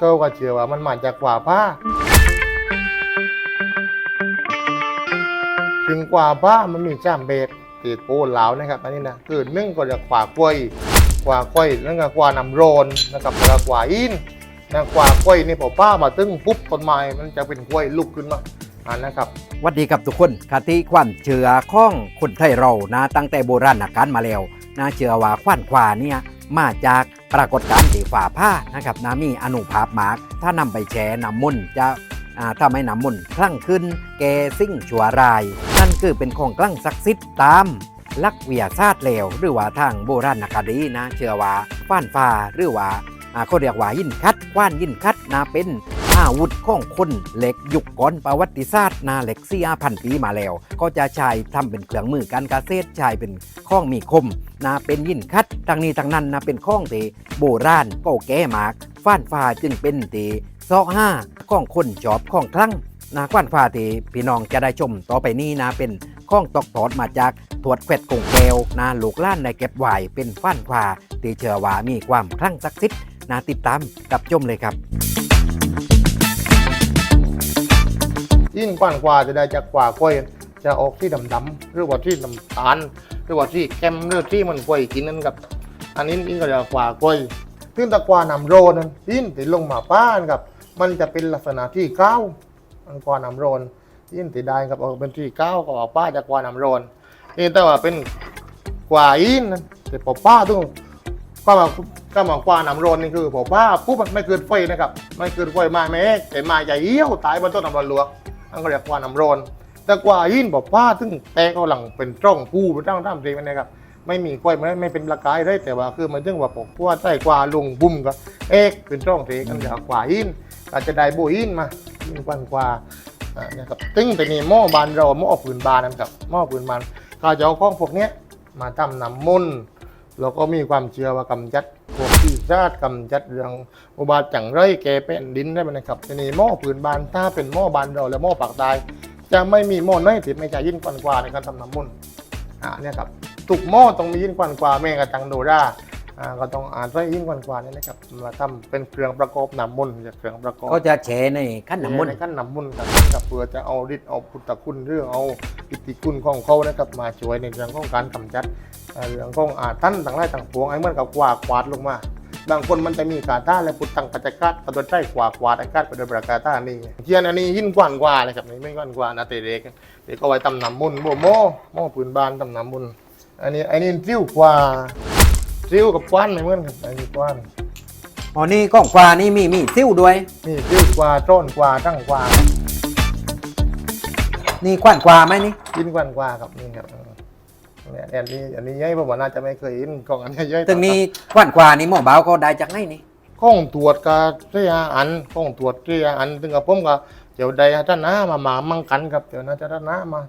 ก็ก็เชื่อว่ามันมาจากกว่าผ้าถึงกว่าผ้ามันมีจ้ามเบกตีดโป้เหลานะครับ อันนี้นะคือนึ่งก็จะกว่ากล้วยกว่ากล้วยแล้วก็กว่านำโรนนะครับแล้วกว่าอินนะกว่ากล้วยนี่พอป้ามาตึ้งปุ๊บต้นไม้มันจะเป็นกล้วยลุกขึ้นมาอ่านะครับวัสดีครับทุกคนคติควันเชื่อข้องคนไทยเรานะตั้งแต่โบราณกาลมาแล้วนะเชื่อว่าควันควาเนี่ยมาจาก ปรากฏการณ์สีฝ่าผ้านะครับนามีอนุภาพมาก ถ้านำไปแช่น้ำมนจะอ่าถ้าไม่น้ำมนคลั่งขึ้น แกซิ่งชัวราย นั่นคือเป็นของกลั่งศักดิ์สิทธิ์ตามลักเวียซาดเลวหรือว่าทางโบราณคดีนะเชื่อว่าฟ้านฟ้าหรือว่าเขาเรียกว่ายินคัดว่านยินคัดนะเป็น อาวุธของคนเหล็กยุคก่อนประวัติศาสตร์นาเหล็กสี่พันปีมาแล้ว ก็จะใช้ทำเป็นเครื่องมือการเกษตรใช้เป็นข้องมีคมนาเป็นยินคัดทางนี้ทางนั้นนะเป็นข้องเตโบราณก็แก้มากฟ้านฟ้าจึงเป็นเตซอกห้าข้องคนจอบข้องคลั่งนาควันฟ้าเตพี่น้องจะได้ชมต่อไปนี้นะเป็นข้องตอกตอดมาจากตรวจแควดกงแก้วนาลูกล้านในเก็บไหวเป็นฟ้านฟ้าตีเชื่อว่ามีความคลั่งศักดิ์สิทธิ์นาติดตามกับชมเลยครับ ยิ่งกว้างกว่าจะได้จากกว่ากล้วยจะออกที่ดำๆหรือว่าที่น้ำตาลหรือว่าที่แคมหรือที่มันกล้วยกินนั่นกับอันนี้ยิ่งก็จะกว่ากล้วยซึ่งตะกวานำโรนั้นยิ่งติดลงมาป้านกับ มันจะเป็นลักษณะที่เก้ามันกวานำโรนยิ่งติดได้กับออกเป็นที่เก้าก็ออกป้าจากกวานำโรนนี่แต่ว่าเป็นกว่าอินแต่พอป้าต้องก็มาก็มากว่าน้ำโรนนี่คือพอป้าปุ๊บมันไม่เกิดไฟนะครับ ไม่เกิดไฟมาแม่แต่มาใหญ่เอี้ยวตายบนต้นน้ำร้อนลวง อันก็เรียกว่าน้ำร้อน แต่กว่ายินบอกว่าซึ่งแตกเอาหลังเป็นตร่องผู้เป็นตั้งตามเองนะครับไม่มีกล้วยไม่ไม่เป็นประกายได้แต่ว่าคือมันถึงว่าปกว่าใต้กว่าลุงบุ้มก็เอกเป็นตร่องเทกันเรียกกว่ายินอาจจะได้โบยินมายินกว่ากว่าอ่านี่ยครับตึ้งแต่นี่หม้อบานเราหม้อปืนบานนะครับหม้อปืนบานก็จะเอาข้องพวกเนี้ยมาทำน้ำมนต์แล้วก็มีความเชื่อว่ากำจัด พวกที่ชาติกำจัดเรื่องอุบาทจังไรแกเป็นดินได้ไหมนะครับทีนี้หม้อผืนบานถ้าเป็นหม้อบานเราและหม้อปากตาย จะไม่มีหม้อน้อยติดไม่จะยิ่งกว่ากว่าในการทำน้ำมันต์อ่าเนี่ยครับตุกหม้อต้องมียิ่งกว่ากว่าแม่กระตังโดราอ่าก็ต้องอ่านไรยิ่งกว่ากว่านี่นะครับมาทำเป็นเครื่องประกอบน้ำมันต์จากเครื่องประกอบ ก็จะแช่ในขั้นน้ำมนต์ ในขั้นน้ำมันต์ครับกับเพื่อจะเอาฤทธิ์เอาพุทธคุณเรื่องเอาอิทธิคุณของเขานะครับมาช่วยในเรื่องของการกำจัดอ่าเรื่องของอาท่านต่างไร่ต่างพวงไอ้เหมื่อนกับกวาดกวาดลงมา บางคนมันจะมีกาต้าและพุทธังปัจจกัดปตัวใจกว่ากว่าอากาศไปโดยประกาต้านี่เทียนอันนี้ยิ่งกว่ากว่าเลยครับนี่ไม่กว่ากว่านะเตเด็กเด็กก็ไว้ตำน้ำมุนโบโม่โม่ปืนบานตำน้ำมุนอันนี้อันนี้ซิ้วกว่าซิ้วกับกว้านไม่เหมือนกันอันนี้กว้านอ๋อนี่กล้องกว่านี่มีมีซิ่วด้วยนี่ซิ้วกว่าโต้นกว่าตั้งกว่านี่กว้านกว่าไหมนี่ยิ่งกว่ากว่าครับนี่ครับ เนี่ยอันนี้อันนี้ยัยผมว่าน่าจะไม่เคยเห็นกล่องอันนี้ยัยตึงนี้กว้านกว่านี่หมอเบาก็ได้จากไหนนี่ข้องตรวจกับเสียอันข้องตรวจเสียอันถึงกับผมก็เดี๋ยวใดท่านน้ามามามั่งกันครับเดี๋ยวน่าจะท่านน้ามา